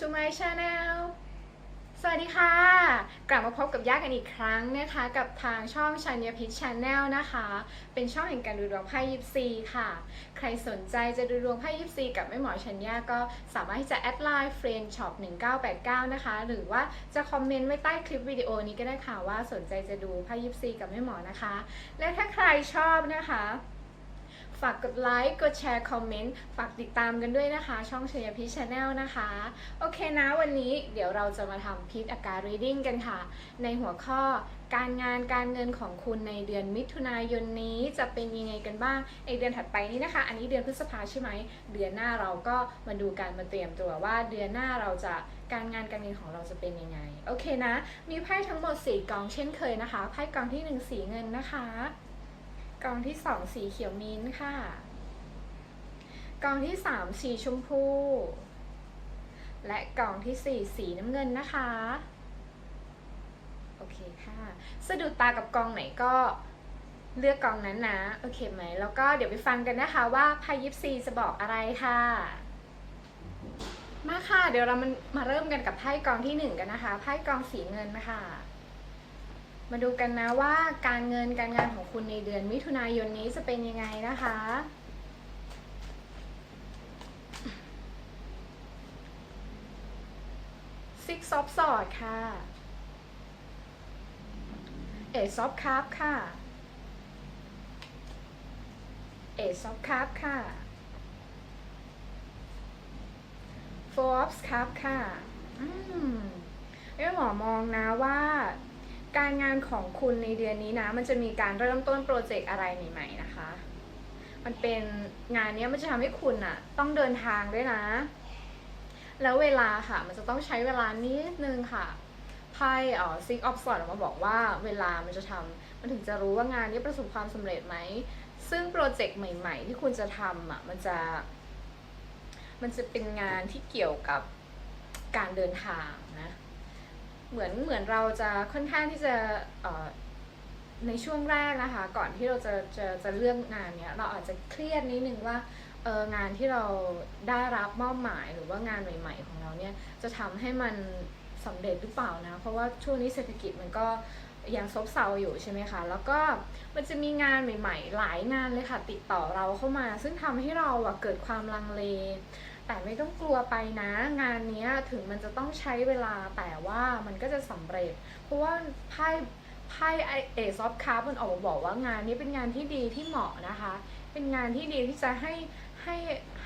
to my channel สวัสดีค่ะ กลับมาพบกับย่ากันอีกครั้งนะคะ กับทางช่องชัญญพิช Channel นะคะ เป็นช่องแห่งการดูดวงไพ่ยิปซีค่ะ ใครสนใจจะดูดวงไพ่ยิปซีกับแม่หมอชัญญาก็สามารถที่จะแอดไลน์ friend shop 1989 นะคะ หรือว่าจะคอมเมนต์ไว้ใต้คลิปวิดีโอนี้ก็ได้ค่ะว่าสนใจจะดูไพ่ยิปซีกับแม่หมอนะคะ และถ้าใครชอบนะคะ ฝากกดไลค์ กดแชร์ คอมเมนต์ ฝากติดตามกันด้วยนะคะ ช่องชยพิชแนลนะคะ โอเคนะวันนี้เดี๋ยวเราจะมาทำพิษอาการ reading กันค่ะ ในหัวข้อการงานการเงินของคุณในเดือนมิถุนายนนี้จะเป็นยังไงกันบ้างไอเดือนถัดไปนี้นะคะ อันนี้เดือนพฤษภาใช่ไหม เดือนหน้าเราก็มาดูการมาเตรียมตัวว่าเดือนหน้าเราจะการงานการเงินของเราจะเป็นยังไง โอเคนะ มีไพ่ทั้งหมด 4กองเช่นเคยนะคะ ไพ่กองที่ 1 สีเงินนะคะ กองที่สองสีเขียวมิ้นท์ค่ะ กองที่สามสีชมพู และกองที่สี่สีน้ำเงินนะคะ โอเคค่ะ สะดุดตากับกองไหนก็เลือกกองนั้นนะ โอเคไหม แล้วก็เดี๋ยวไปฟังกันนะคะว่าไพ่ยิปซีจะบอกอะไรค่ะ มาค่ะ เดี๋ยวเรามันมาเริ่มกันกับไพ่กองที่หนึ่งกันนะคะ ไพ่กองสีเงินนะคะ มาดูกันนะว่าการเงินการงานของคุณในเดือนมิถุนายนนี้จะเป็นยังไงนะคะ Six of Swords ค่ะ Ace of Cups ค่ะ Ace of Cups ค่ะ Four of Cups ค่ะ อืมเอ้หมอมองนะว่า การงานของคุณในเดือนนี้นะ มันจะมีการเริ่มต้นโปรเจกต์อะไรใหม่ๆนะคะ มันเป็นงานนี้มันจะทำให้คุณอะต้องเดินทางด้วยนะ แล้วเวลาค่ะ มันจะต้องใช้เวลานิดนึงค่ะไพ่เอ่อซิกออฟสอดมาบอกว่าเวลามันจะทำมันถึงจะรู้ว่างานนี้ประสบความสำเร็จไหม ซึ่งโปรเจกต์ใหม่ ๆ ที่คุณจะทำอะมันจะ มันจะเป็นงานที่เกี่ยวกับการเดินทางนะ เหมือนเหมือนเราจะค่อนข้างที่จะในช่วงแรกนะคะ ก่อนที่เราจะจะจะเลือกงานเนี้ยเราอาจจะเครียดนิดนึงว่าเอองานที่เราได้รับมอบหมายหรือว่างานใหม่ ๆ ของเราเนี่ยจะทำให้มันสำเร็จหรือเปล่านะเพราะว่าช่วงนี้เศรษฐกิจมันก็ยังซบเซาอยู่ใช่ไหมคะแล้วก็มันจะมีงานใหม่ ๆ หลายงานเลยค่ะติดต่อเราเข้ามา ซึ่งทำให้เราอะเกิดความลังเล แต่ไม่ต้องกลัวไปนะ งานนี้ถึงมันจะต้องใช้เวลาแต่ว่ามันก็จะสำเร็จ เพราะว่าไพ่ไพ่เอซอฟคาร์มันออกมาบอกว่างานนี้เป็นงานที่ดีที่เหมาะนะคะ เป็นงานที่ดีที่จะให้ให้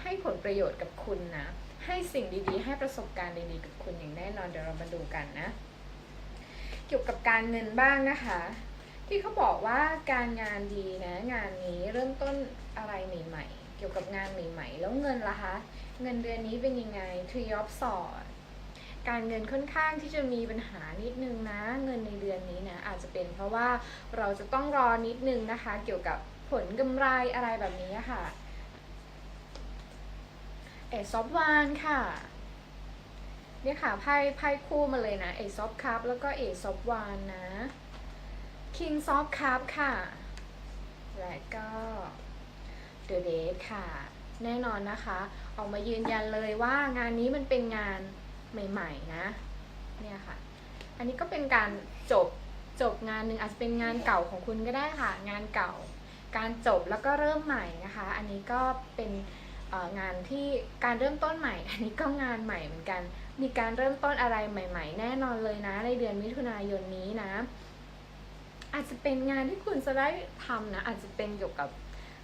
ให้ผลประโยชน์กับคุณนะ ให้สิ่งดีๆ ให้ประสบการณ์ดีๆกับคุณอย่างแน่นอนเดี๋ยวเรามาดูกันนะ เกี่ยวกับการเงินบ้างนะคะ ที่เขาบอกว่าการงานดีนะ งานนี้เริ่มต้นอะไรใหม่ๆ เกี่ยวกับงานใหม่ๆ แล้วเงินล่ะคะ เงินเดือนนี้เป็นยังไง Tree of Swords การเงินค่อนข้างที่จะมีปัญหานิดนึงนะ เงินในเดือนนี้นะอาจจะเป็นเพราะว่าเราจะต้องรอนิดนึงนะคะ เกี่ยวกับผลกำไรอะไรแบบนี้ค่ะเอซอฟวานค่ะเนี่ยค่ะไพ่ไพ่คู่มาเลยนะเอซอฟคัพแล้วก็เอซอฟวานนะคิงซอฟคัพค่ะ และก็ เดอะเดทค่ะ แน่นอนนะคะ ออกมายืนยันเลยว่างานนี้มันเป็นงานใหม่ ๆ นะ เนี่ยค่ะ อันนี้ก็เป็นการจบจบงานหนึ่งอาจจะเป็นงานเก่าของคุณก็ได้ค่ะ งานเก่า การจบแล้วก็เริ่มใหม่นะคะ อันนี้ก็เป็นงานที่การเริ่มต้นใหม่ อันนี้ก็งานใหม่เหมือนกัน มีการเริ่มต้นอะไรใหม่ ๆ แน่นอนเลยนะ ในเดือนมิถุนายนนี้นะ อาจจะเป็นงานที่คุณจะได้ทำนะ อาจจะเป็นเกี่ยวกับ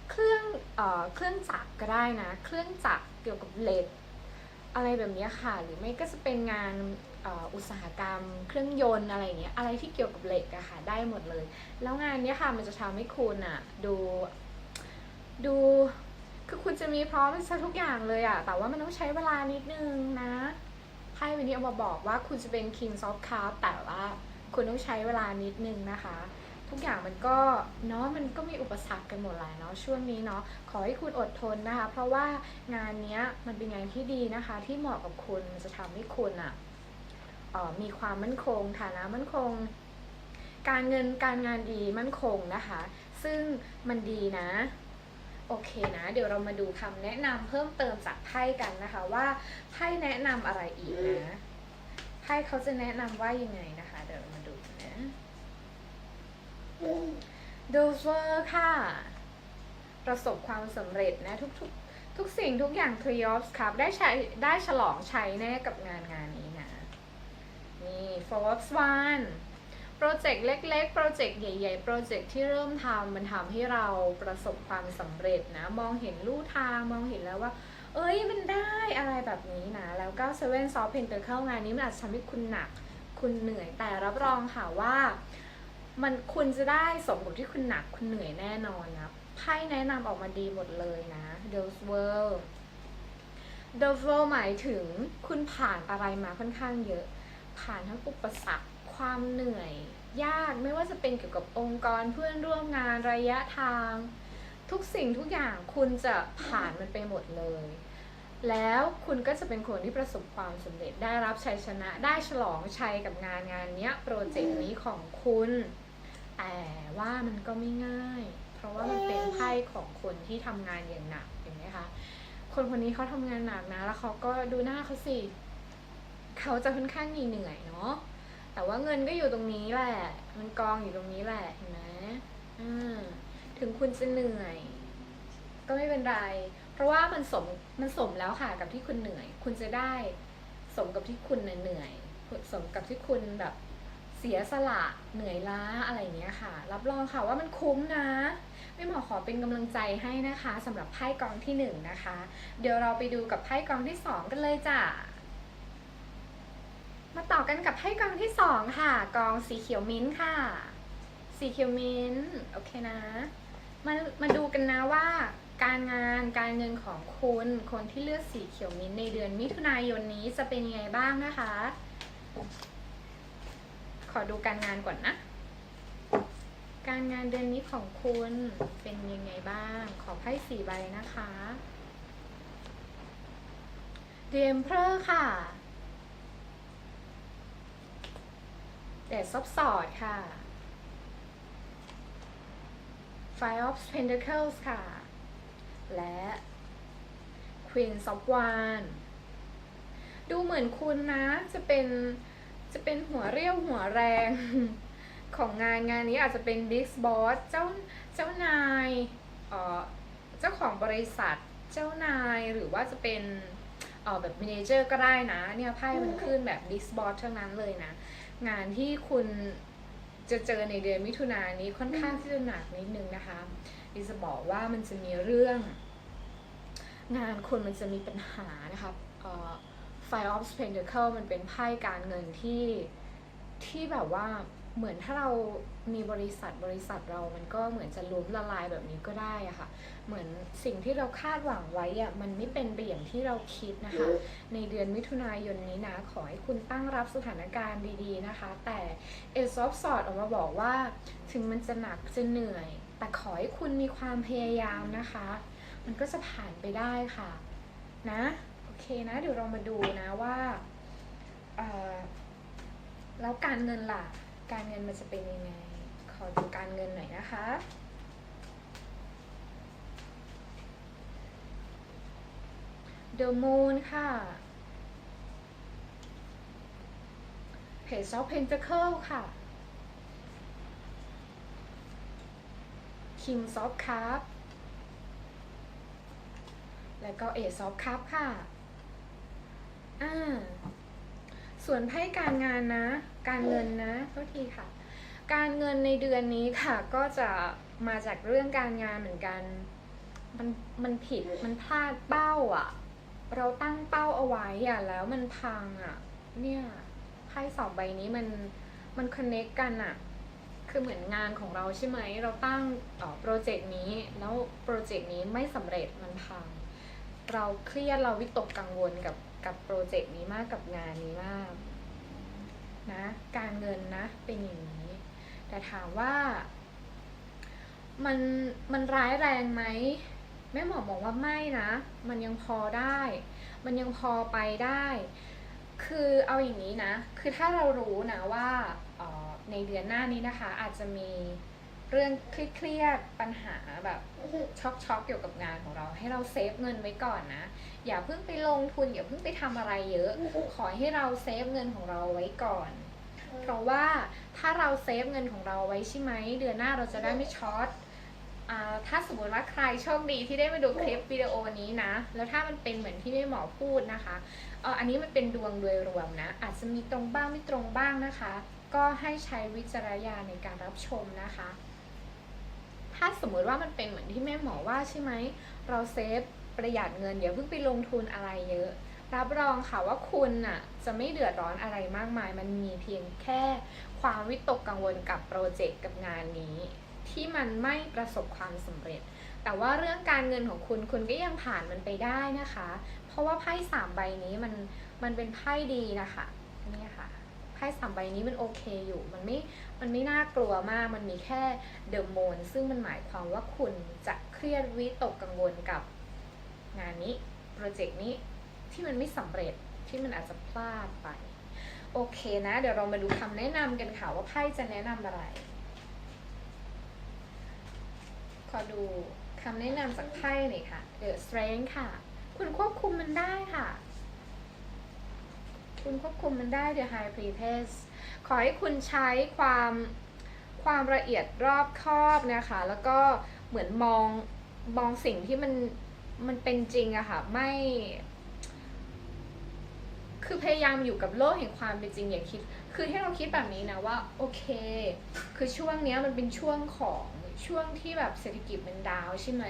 เครื่องเอ่อเครื่องจักรก็ได้นะเครื่องจักรเกี่ยวกับเหล็กอะไรแบบนี้ค่ะ หรือไม่ก็จะเป็นงานอุตสาหกรรม เครื่องยนต์อะไรเงี้ยอะไรที่เกี่ยวกับเหล็กอะค่ะได้หมดเลย แล้วงานเนี้ยค่ะมันจะทำให้คุณอะดูดูคือคุณจะมีพร้อมซะทุกอย่างเลยอะแต่ว่ามันต้องใช้เวลานิดนึงนะไพ่วันนี้เอามาบอกว่าคุณจะเป็น King of Cups แต่ว่าคุณต้องใช้เวลานิดนึงนะคะ ทุกอย่างมันก็เนาะมันก็มีอุปสรรคกันหมดหละเนาะช่วงนี้เนาะขอให้คุณอดทนนะคะ เพราะว่างานเนี้ยมันเป็นงานที่ดีนะคะ ที่เหมาะกับคุณจะทำให้คุณอะเอ่อมีความมั่นคงฐานะมั่นคง การเงินการงานดีมั่นคงนะคะ ซึ่งมันดีนะโอเคนะ เดี๋ยวเรามาดูคำแนะนำเพิ่มเติมจากไพ่กันนะคะว่าไพ่แนะนำอะไรอีกนะไพ่เขาจะแนะนำว่ายังไงนะคะ เดี๋ยวเรามาดูกันนะ d o v e r ค่ะ ประสบความสำเร็จนะ ทุกๆทุกสิ่งทุกอย่าง t r i o p s ครับ ได้ใช้ได้ฉลองใชัยแน่กับงานงานนี้นะ นี่ Forbes One โปรเจกต์เล็ก ๆ โปรเจกต์ใหญ่ ๆ โปรเจกต์ที่เริ่มทำมันทำให้เราประสบความสำเร็จนะ มองเห็นลู่ทางมองเห็นแล้วว่า เอ้ยมันได้อะไรแบบนี้นะ แล้วก็ Seven Soft Pentacle งานนี้มันอาจจะทำให้คุณหนัก คุณเหนื่อยแต่รับรองค่ะว่า มันคุณจะได้สมบที่คุณหนักคุณเหนื่อยแน่นอนนะไพ่แนะนำออกมาดีหมดเลยนะ The World The World หมายถึงคุณผ่านอะไรมาค่อนข้างเยอะ ผ่านทั้งอุปสรรคความเหนื่อย ยากไม่ว่าจะเป็นเกี่ยวกับองค์กรเพื่อนร่วมงานระยะทาง ทุกสิ่งทุกอย่างคุณจะผ่านมันไปหมดเลย แล้วคุณก็จะเป็นคนที่ประสบความสำเร็จได้รับชัยชนะได้ฉลองชัยกับงานงานนี้โปรเจกต์นี้ของคุณ แต่ว่ามันก็ไม่ง่าย เพราะว่ามันเป็นไพ่ของคนที่ทำงานอย่างหนักเห็นไหมคะคนคนนี้เขาทำงานหนักนะ แล้วเขาก็ดูหน้าเขาสิเขาจะค่อนข้างเหนื่อยเนาะแต่ว่าเงินก็อยู่ตรงนี้แหละ มันกองอยู่ตรงนี้แหละเห็นไหมถึงคุณจะเหนื่อย ก็ไม่เป็นไร เพราะว่ามันสมมันสมแล้วค่ะกับที่คุณเหนื่อย คุณจะได้สมกับที่คุณเหนื่อย สมกับที่คุณแบบ สียสละเหนื่อยล้าอะไรอย่างเงี้ยค่ะ รับรองค่ะว่ามันคุ้มนะแม่หมอขอเป็นกำลังใจให้นะคะสำหรับไพ่กองที่หนึ่งนะคะ เดี๋ยวเราไปดูกับไพ่กองที่สองกันเลยจ้ะมาต่อกันกับไพ่กองที่สองค่ะ กองสีเขียวมิ้นท์ค่ะ สีเขียวมิ้นท์โอเคนะมามาดูกันนะว่าการงานการเงินของคุณคนที่เลือกสีเขียวมิ้นท์ในเดือนมิถุนายนนี้จะเป็นยังไงบ้างนะคะ อดูการงานก่อนนะ การงานเดือนนี้ของคุณเป็นยังไงบ้าง ขอไพ่สี่ใบนะคะเดมเพอร์ค่ะแต่ซอบสอดค่ะ Five of Pentacles ค่ะ และ Queen of Wands ดูเหมือนคุณนะจะเป็น จะเป็นหัวเรี่ยวหัวแรงของงานงานนี้อาจจะเป็น Big Boss เจ้าเจ้านายเออเจ้าของบริษัทเจ้านายหรือว่าจะเป็นเออแบบ m ม n a เจอร์ก็ได้นะเนี่ยไพ่มันขึ้นแบบ Big Boss ทั้งนั้นเลยนะ งานที่คุณจะเจอในเดือนมิถุนายนนี้ค่อนข้างที่จะหนักนิดนึงนะคะดิจะบอกว่ามันจะมีเรื่อง งานคุณมันจะมีปัญหานะคะเอ่อ Five of Pentacles มันเป็นไพ่การเงินที่ที่แบบว่าเหมือนถ้าเรามีบริษัทบริษัทเรามันก็เหมือนจะล้มละลายแบบนี้ก็ได้อะค่ะ เหมือนสิ่งที่เราคาดหวังไว้อะมันไม่เป็นไปอย่างที่เราคิดนะคะ ในเดือนมิถุนายนนี้นะ ขอให้คุณตั้งรับสถานการณ์ดีๆนะคะ แต่เอซอฟสอดออกมาบอกว่า ถึงมันจะหนักจะเหนื่อย แต่ขอให้คุณมีความพยายามนะคะ มันก็จะผ่านไปได้ค่ะ นะโอเคนะ เดี๋ยวเรามาดูนะว่าแล้วการเงินล่ะ การเงินมันจะเป็นยังไง ขอดูการเงินหน่อยนะคะ The Moon ค่ะ Page of Pentacle ค่ะ King of Cup แล้วก็ Ace of Cup ค่ะ อ่าส่วนไพ่การงานนะ การเงินนะโทษทีค่ะ การเงินในเดือนนี้ค่ะ ก็จะมาจากเรื่องการงานเหมือนกัน มันมันผิดมันพลาดเป้าอะ เราตั้งเป้าเอาไว้อะแล้วมันพังอะ เนี่ยไพ่สองใบนี้มันมันคอนเน c กกันอะคือเหมือนงานของเราใช่ไหม เราตั้งโปรเจกต์นี้ แล้วโปรเจกต์นี้ไม่สำเร็จมันพัง เราเครียดเราวิตกกังวลกับ กับโปรเจกต์นี้มากกับงานนี้มากนะการเงินนะเป็นอย่างนี้ แต่ถามว่า มันมันร้ายแรงไหมแม่หมอบอกว่าไม่นะ มันยังพอได้ มันยังพอไปได้ คือเอาอย่างนี้นะ คือถ้าเรารู้นะว่าออในเดือนหน้านี้นะคะ อาจจะมี รื่องเครียดๆปัญหาแบบช็อกช็อกๆเกี่ยวกับงานของเรา ให้เราเซฟเงินไว้ก่อนนะ อย่าเพิ่งไปลงทุนอย่าเพิ่งไปทำอะไรเยอะ ขอให้เราเซฟเงินของเราไว้ก่อน เพราะว่าถ้าเราเซฟเงินของเราไว้ใช่ไหมเดือนหน้าเราจะได้ไม่ช็อตอ่าถ้าสมมติว่าใครโชคดีที่ได้มาดูคลิปวิดีโอนี้นะ แล้วถ้ามันเป็นเหมือนที่แม่หมอพูดนะคะเอออันนี้มันเป็นดวงโดยรวมนะ อาจจะมีตรงบ้างไม่ตรงบ้างนะคะ ก็ให้ใช้วิจารณญาณในการรับชมนะคะ ถ้าสมมติว่ามันเป็นเหมือนที่แม่หมอว่าใช่ไหม เราเซฟประหยัดเงินอย่าเพิ่งไปลงทุนอะไรเยอะ รับรองค่ะว่าคุณน่ะจะไม่เดือดร้อนอะไรมากมาย มันมีเพียงแค่ความวิตกกังวลกับโปรเจกต์กับงานนี้ ที่มันไม่ประสบความสำเร็จ แต่ว่าเรื่องการเงินของคุณคุณก็ยังผ่านมันไปได้นะคะ เพราะว่าไพ่สามใบนี้มันมันเป็นไพ่ดีนะคะนี่ค่ะ ไพ่สามใบนี้มันโอเคอยู่ มันไม่ มันไม่น่ากลัวมาก มันมีแค่เดอะโมนซึ่งมันหมายความว่าคุณจะเครียดวิตกกังวลกับงานนี้ โปรเจกต์นี้ที่มันไม่สำเร็จที่มันอาจจะพลาดไป โอเคนะ เดี๋ยวเรามาดูคำแนะนำกันค่ะว่าไพ่จะแนะนำอะไร ขอดูคำแนะนำจากไพ่หน่อยค่ะ The Strength ค่ะ คุณควบคุมมันได้ค่ะ คุณควบคุมมันได้ The High Priestess ขอให้คุณใช้ความความละเอียดรอบคอบนะคะ แล้วก็เหมือนมองมองสิ่งที่มันมันเป็นจริงอะค่ะไม่ คือพยายามอยู่กับโลกแห่งความเป็นจริงอย่าคิด คือให้เราคิดแบบนี้นะว่าโอเค คือช่วงเนี้ยมันเป็นช่วงของช่วงที่แบบเศรษฐกิจมันดาวใช่ไหม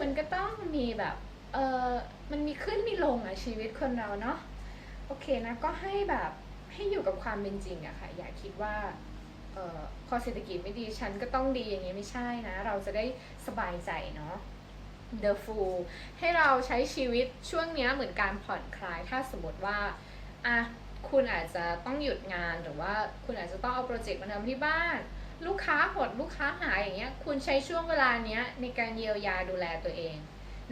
มันก็ต้องมีแบบเออมันมีขึ้นมีลงอะชีวิตคนเราเนาะ โอเคนะก็ให้แบบให้อยู่กับความเป็นจริงอะค่ะ อย่าคิดว่าออพอเศรษฐกิจไม่ดีฉันก็ต้องดีอย่างนี้ไม่ใช่นะ เราจะได้สบายใจเนาะ The Fool ให้เราใช้ชีวิตช่วงนี้เหมือนการผ่อนคลาย ถ้าสมมติว่าอะคุณอาจจะต้องหยุดงานหรือว่าคุณอาจจะต้องเอาโปรเจกต์มาทำที่บ้าน ลูกค้าหดลูกค้าหายอย่างเงี้ย คุณใช้ช่วงเวลาเนี้ยในการเยียวยาดูแลตัวเอง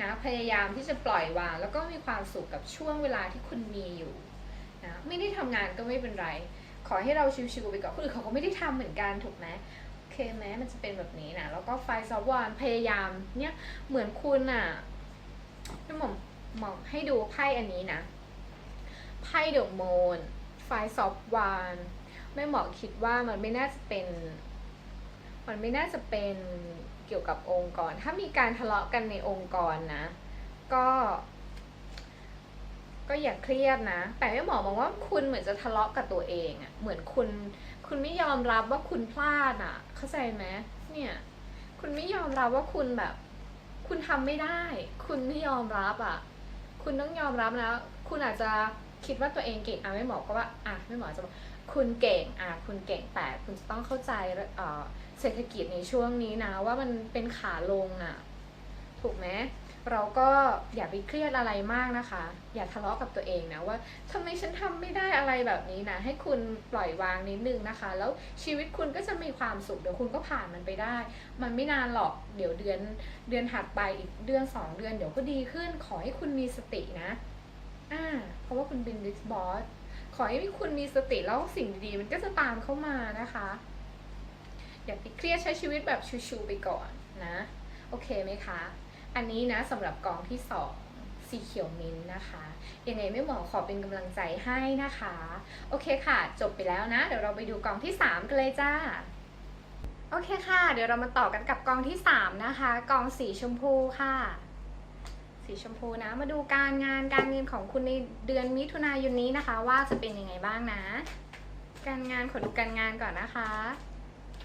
นะพยายามที่จะปล่อยวาง แล้วก็มีความสุขกับช่วงเวลาที่คุณมีอยู่นะไม่ได้ทำงานก็ไม่เป็นไร ขอให้เราชิวๆไปก่อนคนอื่นเขาก็ไม่ได้ทำเหมือนกันถูกไหมโอเคไหมมันจะเป็นแบบนี้นะแล้วก็ไฟซอฟวานพยายามเนี่ยเหมือนคุณอะที่หมอมมอมให้ดูไพ่อันนี้นะไพ่เดอะโมนไฟซอฟวานแม่หมอคิดว่ามันไม่น่าจะเป็น มันไม่น่าจะเป็น เกี่ยวกับองค์กร ถ้ามีการทะเลาะกันในองค์กรนะ ก็ ก็อย่าเครียดนะ แต่แม่หมอมองว่าคุณเหมือนจะทะเลาะกับตัวเองอะเหมือนคุณ คุณไม่ยอมรับว่าคุณพลาดอะเข้าใจไหมเนี่ย คุณไม่ยอมรับว่าคุณแบบ คุณทำไม่ได้ คุณไม่ยอมรับอะคุณต้องยอมรับนะ คุณอาจจะคิดว่าตัวเองเก่งอะไม่หมอก็ว่าอะไม่หมอจะบอก คุณเก่งอะคุณเก่งแต่คุณจะต้องเข้าใจเศรษฐกิจในช่วงนี้นะ ว่ามันเป็นขาลงอะ ถูกไหมเราก็อย่าไปเครียดอะไรมากนะคะ อย่าทะเลาะกับตัวเองนะว่าทำไมฉันทำไม่ได้อะไรแบบนี้นะ ให้คุณปล่อยวางนิดนึงนะคะ แล้วชีวิตคุณก็จะมีความสุขเดี๋ยวคุณก็ผ่านมันไปได้ มันไม่นานหรอกเดี๋ยวเดือนเดือนถัดไปอีกเดือนสองเดือนเดี๋ยวก็ดีขึ้นขอให้คุณมีสตินะอ่าเพราะว่าคุณเป็น big boss ขอให้คุณมีสติแล้วสิ่งดีๆมันก็จะตามเข้ามานะคะ อย่าไปเครียดใช้ชีวิตแบบชูๆไปก่อนนะ โอเคไหมคะ อันนี้นะสำหรับกองที่สองสีเขียวมิ้นท์นะคะ ยังไงไม่หมอขอเป็นกำลังใจให้นะคะ โอเคค่ะ จบไปแล้วนะ เดี๋ยวเราไปดูกองที่ 3 กันเลยจ้า โอเคค่ะ เดี๋ยวเรามาต่อกันกับกองที่ 3 นะคะ กองสีชมพูค่ะ สีชมพูนะ มาดูการงานการเงินของคุณในเดือนมิถุนายนนี้นะคะ ว่าจะเป็นยังไงบ้างนะ การงานขอดูการงานก่อนนะคะ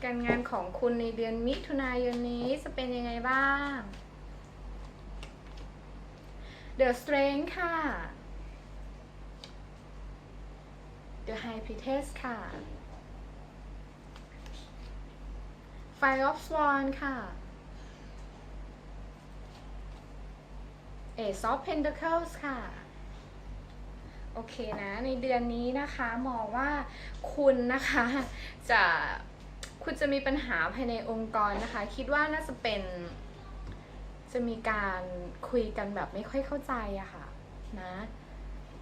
การงานของคุณในเดือนมิถุนายนนี้จะเป็นยังไงบ้าง The Strength ค่ะ The High Priestess ค่ะ Fire of Swan ค่ะ Ace of Pentacles ค่ะ โอเคนะ ในเดือนนี้นะคะมองว่าคุณนะคะจะคุณจะมีปัญหาภายในองค์กรนะคะ คิดว่าน่าจะเป็นจะมีการคุยกันแบบไม่ค่อยเข้าใจอะค่ะนะ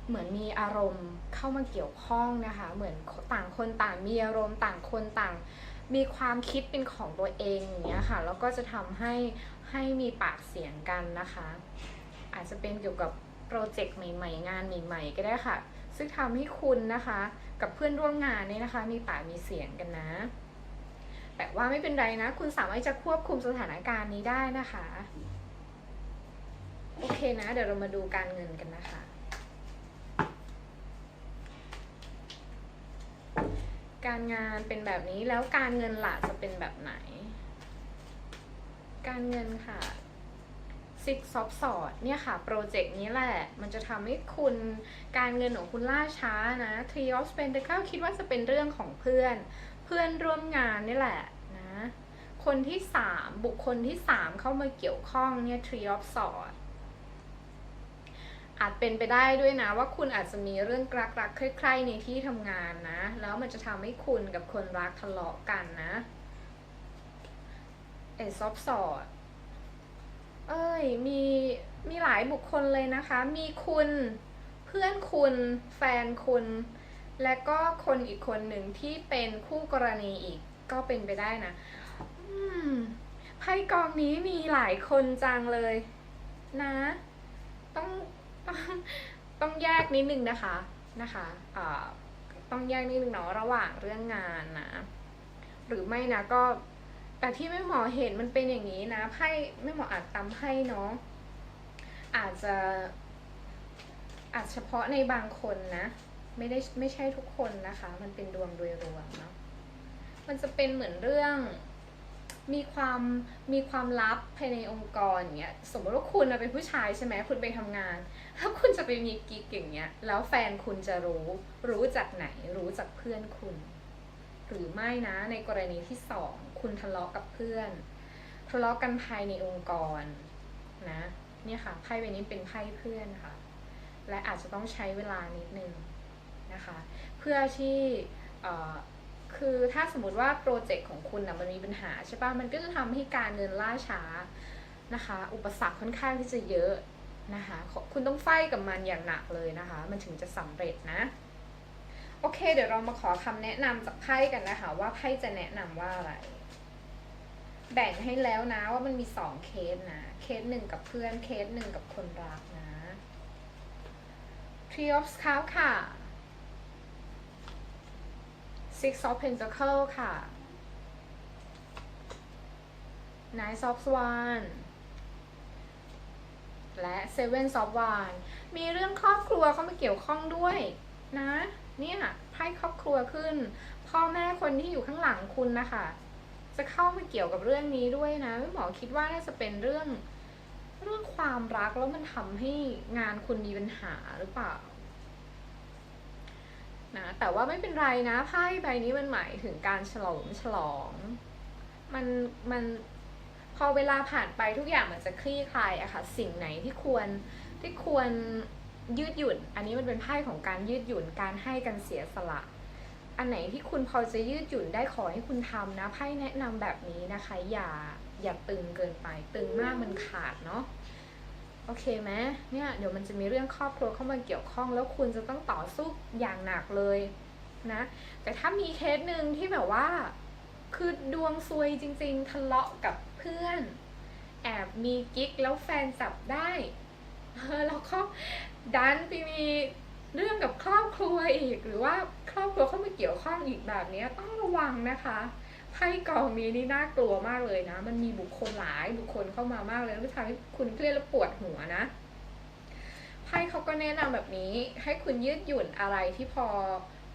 เหมือนมีอารมณ์เข้ามาเกี่ยวข้องนะคะ เหมือนต่างคนต่างมีอารมณ์ต่างคนต่าง มีความคิดเป็นของตัวเองอย่างเงี้ยค่ะ แล้วก็จะทำให้ให้มีปากเสียงกันนะคะ อาจจะเป็นเกี่ยวกับโปรเจกต์ใหม่ ๆ งานใหม่ ๆ ก็ได้ค่ะ ซึ่งทำให้คุณนะคะ กับเพื่อนร่วมงานเนี่ยนะคะ มีปากมีเสียงกันนะ แต่ว่าไม่เป็นไรนะ คุณสามารถจะควบคุมสถานการณ์นี้ได้นะคะ โอเคนะ เดี๋ยวเรามาดูการเงินกันนะคะการงานเป็นแบบนี้แล้วการเงินละจะเป็นแบบไหน การเงินค่ะ ซิกซอฟสอดเนี่ยค่ะ โปรเจกต์นี้แหละ มันจะทำให้คุณการเงินของคุณล่าช้านะ Three of Pentacles คิดว่าจะเป็นเรื่องของเพื่อน เพื่อนร่วมงานนี่แหละนะ คนที่สามบุคคลที่สามเข้ามาเกี่ยวข้องเนี่ย Three of Swords อาจเป็นไปได้ด้วยนะว่าคุณอาจจะมีเรื่องรักรักๆใคร่ๆในที่ทำงานนะ แล้วมันจะทำให้คุณกับคนรักทะเลาะกันนะเอซอฟสอด เอ้ยมีมีหลายบุคคลเลยนะคะ มีคุณเพื่อนคุณแฟนคุณ และก็คนอีกคนหนึ่งที่เป็นคู่กรณีอีกก็เป็นไปได้นะไพ่กองนี้มีหลายคนจังเลย นะ ต้องต้องต้องแยกนิดนึงนะคะนะคะเอ่าต้องแยกนิดนึงเนาะระหว่างเรื่องงานนะ หรือไม่นะก็ แต่ที่แม่หมอเห็นมันเป็นอย่างนี้นะไพ่แม่หมออาจตามไพ่เนาะอาจจะอาจเฉพาะในบางคนนะ ไม่ได้ไม่ใช่ทุกคนนะคะ มันเป็นดวงโดยรวมเนาะมันจะเป็นเหมือนเรื่องมีความมีความลับภายในองค์กรเงี้ยสมมติว่าคุณเป็นผู้ชายใช่ไหมคุณไปทำงานถ้าคุณจะไปมีกิ๊กอย่างเงี้ยแล้วแฟนคุณจะรู้รู้จากไหนรู้จากเพื่อนคุณ หรือไม่นะในกรณีที่สอง คุณทะเลาะกับเพื่อน ทะเลาะกันภายในองค์กรนะเนี่ยค่ะไพ่ใบนี้เป็นไพ่เพื่อนค่ะ และอาจจะต้องใช้เวลานิดนึงนะคะ เพื่อที่เอ่อคือถ้าสมมติว่าโปรเจกต์ของคุณนะมันมีปัญหาใช่ปะมันก็จะทำให้การเงินล่าช้านะคะ อุปสรรคค่อนข้างที่จะเยอะนะคะ คุณต้องไฟกับมันอย่างหนักเลยนะคะ มันถึงจะสำเร็จนะ โอเค เดี๋ยวเรามาขอคำแนะนำจากไพ่กันนะคะ ว่าไพ่จะแนะนำว่าอะไร แบ่งให้แล้วนะว่ามันมีสองเคสนะ เคสหนึ่งกับเพื่อน เคสหนึ่งกับคนรักนะ Three of Cups ค่ะ Six of Pentacles ค่ะ Nine of Wands และ Seven of Wands มีเรื่องครอบครัวเข้ามาเกี่ยวข้องด้วยนะ เนี่ยไพ่ครอบครัวขึ้น พ่อแม่คนที่อยู่ข้างหลังคุณนะคะ จะเข้ามาเกี่ยวกับเรื่องนี้ด้วยนะหมอคิดว่าน่าจะเป็นเรื่องเรื่องความรักแล้วมันทำให้งานคุณมีปัญหาหรือเปล่านะแต่ว่าไม่เป็นไรนะไพ่ใบนี้มันหมายถึงการฉลองฉลองมันมันพอเวลาผ่านไปทุกอย่างมันจะคลี่คลายอะค่ะสิ่งไหนที่ควรที่ควรยืดหยุ่น อันนี้มันเป็นไพ่ของการยืดหยุ่นการให้กันเสียสละ อันไหนที่คุณพอจะยืดหยุ่นได้ขอให้คุณทำนะไพ่แนะนำแบบนี้นะคะ อย่าอย่าตึงเกินไป ตึงมากมันขาดเนาะโอเคไหมเนี่ยเดี๋ยวมันจะมีเรื่องครอบครัวเข้ามาเกี่ยวข้อง แล้วคุณจะต้องต่อสู้อย่างหนักเลยนะ แต่ถ้ามีเคสหนึ่งที่แบบว่า คือดวงซวยจริง ๆ ทะเลาะกับเพื่อน แอบมีกิ๊กแล้วแฟนจับได้แล้วก็ดันไปมี เรื่องกับครอบครัวอีก หรือว่าครอบครัวเข้ามาเกี่ยวข้องอีกแบบนี้ต้องระวังนะคะไพ่กองนี้นี่น่ากลัวมากเลยนะ มันมีบุคคลหลายบุคคลเข้ามามากเลยแล้วทำให้คุณเครียดและปวดหัวนะไพ่เขาก็แนะนำแบบนี้ ให้คุณยืดหยุ่นอะไรที่พอ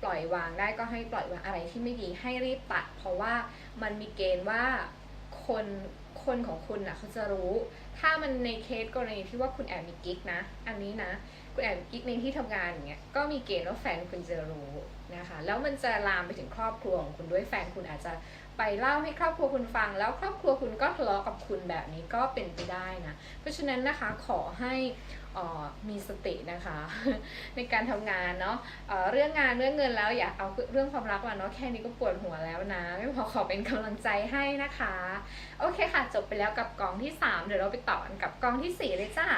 ปล่อยวางได้ก็ให้ปล่อยวางอะไรที่ไม่ดีให้รีบตัด เพราะว่ามันมีเกณฑ์ว่าคนคนของคุณน่ะเขาจะรู้ ถ้ามันในเคสกรณีที่ว่าคุณแอบมีกิ๊กนะ อันนี้นะ คุณแอบมีกิ๊กในที่ทำงานอย่างเงี้ยก็มีเกณฑ์ว่าแฟนคุณจะรู้นะคะแล้วมันจะลามไปถึงครอบครัวของคุณด้วยแฟนคุณอาจจะไปเล่าให้ครอบครัวคุณฟัง แล้วครอบครัวคุณก็ทะเลาะกับคุณแบบนี้ก็เป็นไปได้นะเพราะฉะนั้นนะคะขอให้อ่อมีสตินะคะ ในการทำงานเนาะเออเรื่องงานเรื่องเงินแล้วอย่าเอาเรื่องความรักมาเนาะแค่นี้ก็ปวดหัวแล้วนะไม่พอขอเป็นกำลังใจให้นะคะ โอเคค่ะจบไปแล้วกับกองที่ 3 เดี๋ยวเราไปต่อกันกับกองทีสี่4 เลยจ้า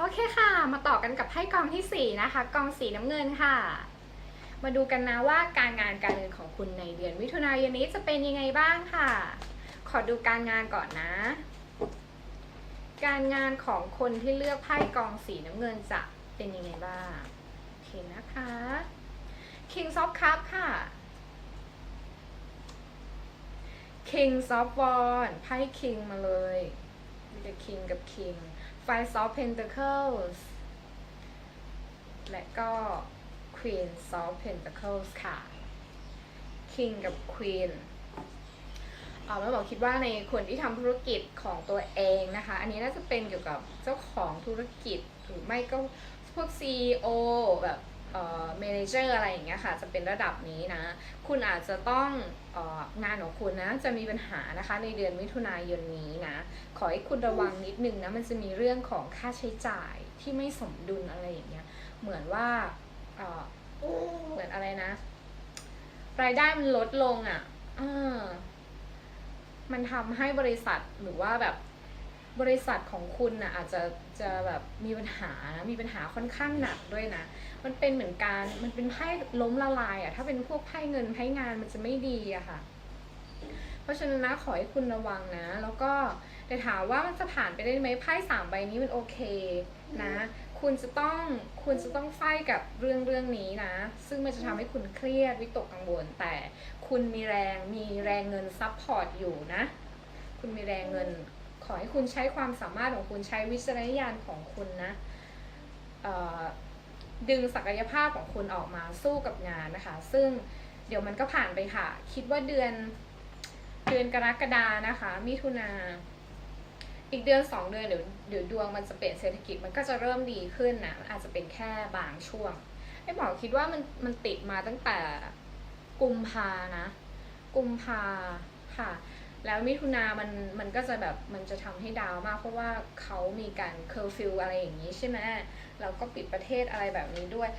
โอเคค่ะ มาต่อกันกับไพ่กองที่ 4 นะคะ กองสีน้ำเงินค่ะ มาดูกันนะว่าการงานการเงินของคุณในเดือนมิถุนายนนี้จะเป็นยังไงบ้างค่ะ ขอดูการงานก่อนนะ การงานของคนที่เลือกไพ่กองสีน้ำเงินจะเป็นยังไงบ้างโอเคนะคะ King of Cup ค่ะ King of w a n d ไพ่ King มาเลยมีแต่ King กับ King Five of Pentacles และก็ Queen of Pentacles ค่ะ King กับ Queen เออแม่บอกคิดว่าในคนที่ทำธุรกิจของตัวเองนะคะ อันนี้น่าจะเป็นเกี่ยวกับเจ้าของธุรกิจหรือไม่ก็พวก CEO แบบ เอ่อ manager อะไรอย่างเงี้ยค่ะ จะเป็นระดับนี้นะ คุณอาจจะต้องเอองานของคุณนะจะมีปัญหานะคะในเดือนมิถุนายนนี้นะ ขอให้คุณระวังนิดนึงนะมันจะมีเรื่องของค่าใช้จ่ายที่ไม่สมดุลอะไรอย่างเงี้ยเหมือนว่าเอ่อเหมือนอะไรนะ รายได้มันลดลงอะ่ะเออมันทำให้บริษัทหรือว่าแบบบริษัทของคุณนะ่ะอาจจะจะแบบมีปัญหานะมีปัญหาค่อนข้างหนักด้วยนะ มันเป็นเหมือนการมันเป็นไพ่ล้มละลายอะ่ะถ้าเป็นพวกไพ่เงินไพ่งานมันจะไม่ดีอะค่ะ เพราะฉะนั้นนะขอให้คุณระวังนะ แล้วก็แต่ถามว่ามันจะผ่านไปได้ไหมไพ่สามใบนี้มันโอเคนะ คุณจะต้องคุณจะต้องไฟกับเรื่องเรื่องนี้นะ ซึ่งมันจะทำให้คุณเครียดวิตกกังวลแต่คุณมีแรงมีแรงเงินซับพอร์ตอยู่นะ คุณมีแรงเงินขอให้คุณใช้ความสามารถของคุณใช้วิจารณญาณของคุณนะ เอ่อ ดึงศักยภาพของคุณออกมาสู้กับงานนะคะ ซึ่งเดี๋ยวมันก็ผ่านไปค่ะ คิดว่าเดือน เดือนกรกฎานะคะ มิถุนาอีกเดือนสองเดือนเดี๋ยวเดี๋ยวดวงมันจะเปลี่ยนเศรษฐกิจมันก็จะเริ่มดีขึ้นนะมันอาจจะเป็นแค่บางช่วงไอ้หมอคิดว่ามันมันติดมาตั้งแต่กุมภานะ กุมภาค่ะ แล้วมิถุนามันมันก็จะแบบมันจะทำให้ดาวมาก เพราะว่าเขามีการเคอร์ฟิวอะไรอย่างนี้ใช่ไหมแล้วก็ปิดประเทศอะไรแบบนี้ด้วย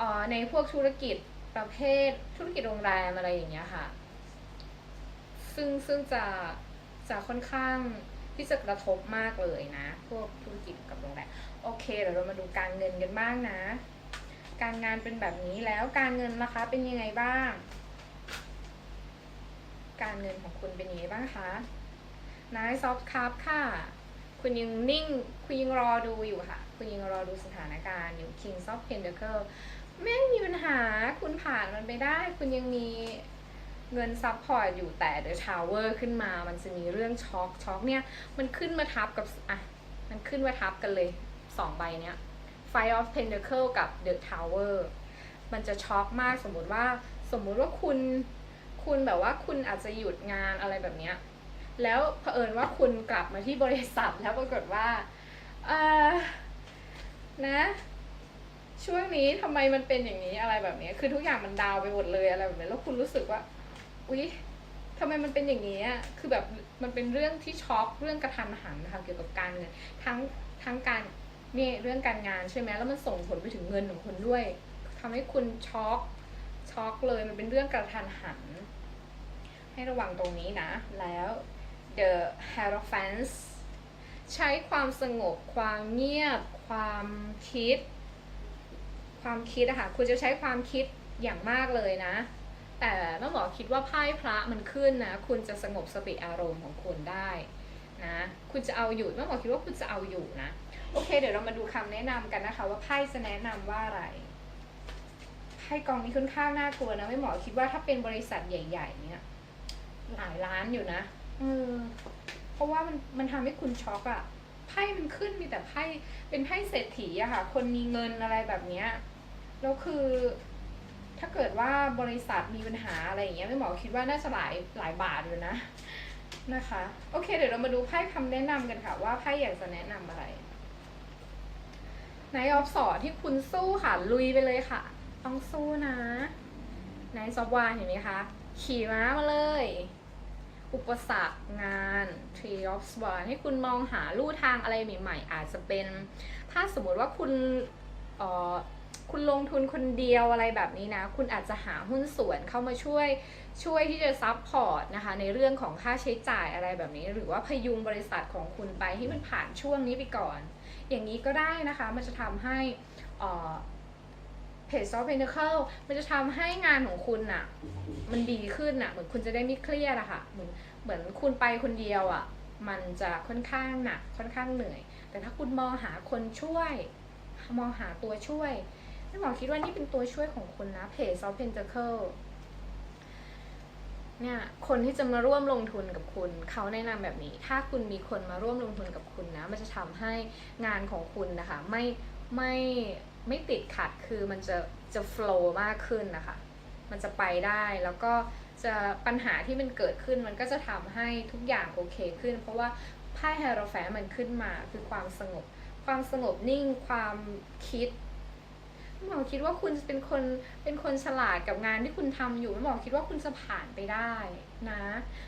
ออในพวกธุรกิจประเภทธุรกิจโรงแรมอะไรอย่างเงี้ยค่ะ ซึ่งซึ่งจะจะค่อนข้างที่จะกระทบมากเลยนะ พวกธุรกิจกับโรงแรมโอเคเดี๋ยวเรามาดูการเงินกันบ้างนะ การงานเป็นแบบนี้แล้วการเงินราคาเป็นยังไงบ้าง การเงินของคุณเป็นยังไงบ้างคะนายซอฟต์คัพค่ะ คุณยังนิ่ง คุณยังรอดูอยู่ค่ะ คุณยังรอดูสถานการณ์อยู่ King of Pentacle ไม่มีปัญหา คุณผ่านมันไปได้ คุณยังมีเงินซับพอร์ตอยู่แต่ The Tower ขึ้นมา มันจะมีเรื่องช็อคช็อคเนี่ย มันขึ้นมาทับกับ อะ มันขึ้นมาทับกันเลยสองใบเนี้ย Five of Pentacle กับ The Tower มันจะช็อกมากสมมติว่า สมมุติว่าคุณ คุณแบบว่าคุณอาจจะหยุดงานอะไรแบบเนี้ยแล้วเผอิญว่าคุณกลับมาที่บริษัทแล้วปรากฏว่าเออนะ ช่วงนี้ทำไมมันเป็นอย่างนี้อะไรแบบนี้ คือทุกอย่างมันดาวไปหมดเลยอะไรแบบนี้แล้วคุณรู้สึกว่า อุ๊ยทำไมมันเป็นอย่างนี้อะ คือแบบมันเป็นเรื่องที่ช็อกเรื่องกระทันหันนะคะเกี่ยวกับการเงินทั้งทั้งการนี่เรื่องการงานใช่ไหมแล้วมันส่งผลไปถึงเงินของคุณด้วยทำให้คุณช็อกช็อกเลยมันเป็นเรื่องกระทันหัน ให้ระวังตรงนี้นะ แล้ว the hierophant ใช้ความสงบ ความเงียบ ความคิด ความคิดอะค่ะคุณจะใช้ความคิดอย่างมากเลยนะ แต่ต้องบอกคิดว่าไพ่พระมันขึ้นนะ คุณจะสงบสติอารมณ์ของคุณได้นะ คุณจะเอาอยู่ต้องบอกคิดว่าคุณจะเอาอยู่นะ โอเค เดี๋ยวเรามาดูคำแนะนำกันนะคะ ว่าไพ่จะแนะนำว่าอะไรไพ่กองนี้ค่อนข้างน่ากลัวนะ ไม่หมอคิดว่าถ้าเป็นบริษัทใหญ่ ๆ เนี่ย หลายล้านอยู่นะเออเพราะว่ามันมันทำให้คุณช็อกอะไพ่มันขึ้นมีแต่ไพ่เป็นไพ่เศรษฐีอะค่ะ คนมีเงินอะไรแบบเนี้ยแล้วคือ ถ้าเกิดว่าบริษัทมีปัญหาอะไรอย่างเงี้ยไม่หมอคิดว่าน่าจะหลายหลายบาทอยู่นะนะคะ โอเค เดี๋ยวเรามาดูไพ่คำแนะนำกันค่ะ ว่าไพ่อยากจะแนะนำอะไรนายออฟสอที่คุณสู้ค่ะลุยไปเลยค่ะ ต้องสู้นะนายซอฟวานเห็นไหมคะ ขี่ม้ามาเลย อุปสรรคงาน Tree of Swan ให้คุณมองหาลู่ทางอะไรใหม่ ๆ อาจจะเป็น ถ้าสมมติว่าคุณออคุณลงทุนคนเดียวอะไรแบบนี้นะ คุณอาจจะหาหุ้นส่วนเข้ามาช่วยช่วยที่จะซับพอร์ตนะคะ ในเรื่องของค่าใช้จ่ายอะไรแบบนี้ หรือว่าพยุงบริษัทของคุณไปให้มันผ่านช่วงนี้ไปก่อน อย่างนี้ก็ได้นะคะ มันจะทำให้ เอ่อแผ Page of Pentacle มันจะทำให้งานของคุณน่ะมันดีขึ้นน่ะเหมือนคุณจะได้ไม่เครียดอะค่ะเหมือนเหมือนคุณไปคนเดียวอะมันจะค่อนข้างหนักค่อนข้างเหนื่อย แต่ถ้าคุณมองหาคนช่วย มองหาตัวช่วยพี่หมอคิดว่านี่เป็นตัวช่วยของคุณนะ Page of Pentacle เนี่ยคนที่จะมาร่วมลงทุนกับคุณ เขาแนะนำแบบนี้ ถ้าคุณมีคนมาร่วมลงทุนกับคุณนะ มันจะทำให้งานของคุณนะคะ ไม่ไม่ ไม่ติดขัดคือมันจะจะ flow มากขึ้นนะคะ มันจะไปได้แล้วก็จะปัญหาที่มันเกิดขึ้นมันก็จะทำให้ทุกอย่างโอเคขึ้น เพราะว่าไพ่ไฮโรแฟนมันขึ้นมาคือความสงบ ความสงบนิ่งความคิดหมอคิดว่าคุณจะเป็นคนเป็นคนฉลาดกับงานที่คุณทำอยู่หมอคิดว่าคุณจะผ่านไปได้ นะ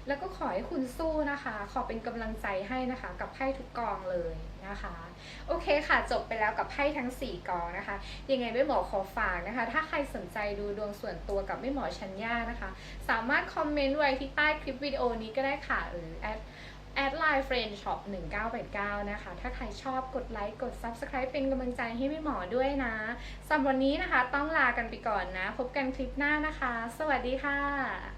แล้วก็ขอให้คุณสู้นะคะ ขอเป็นกำลังใจให้นะคะ กับไพ่ทุกกองเลยนะคะ โอเคค่ะจบไปแล้วกับไพ่ทั้ง 4 กองนะคะ ยังไงไม่หมอขอฝากนะคะ ถ้าใครสนใจดูดวงส่วนตัวกับไม่หมอชัญญานะคะ สามารถคอมเมนต์ไว้ที่ใต้คลิปวิดีโอนี้ก็ได้ค่ะหรือแอดแอดไลน์เฟรนช็อป1989 นะคะ ถ้าใครชอบกดไลค์กด Subscribe เป็นกำลังใจให้ไม่หมอด้วยนะสำหรับวันนี้นะคะต้องลากันไปก่อนนะ พบกันคลิปหน้านะคะ สวัสดีค่ะ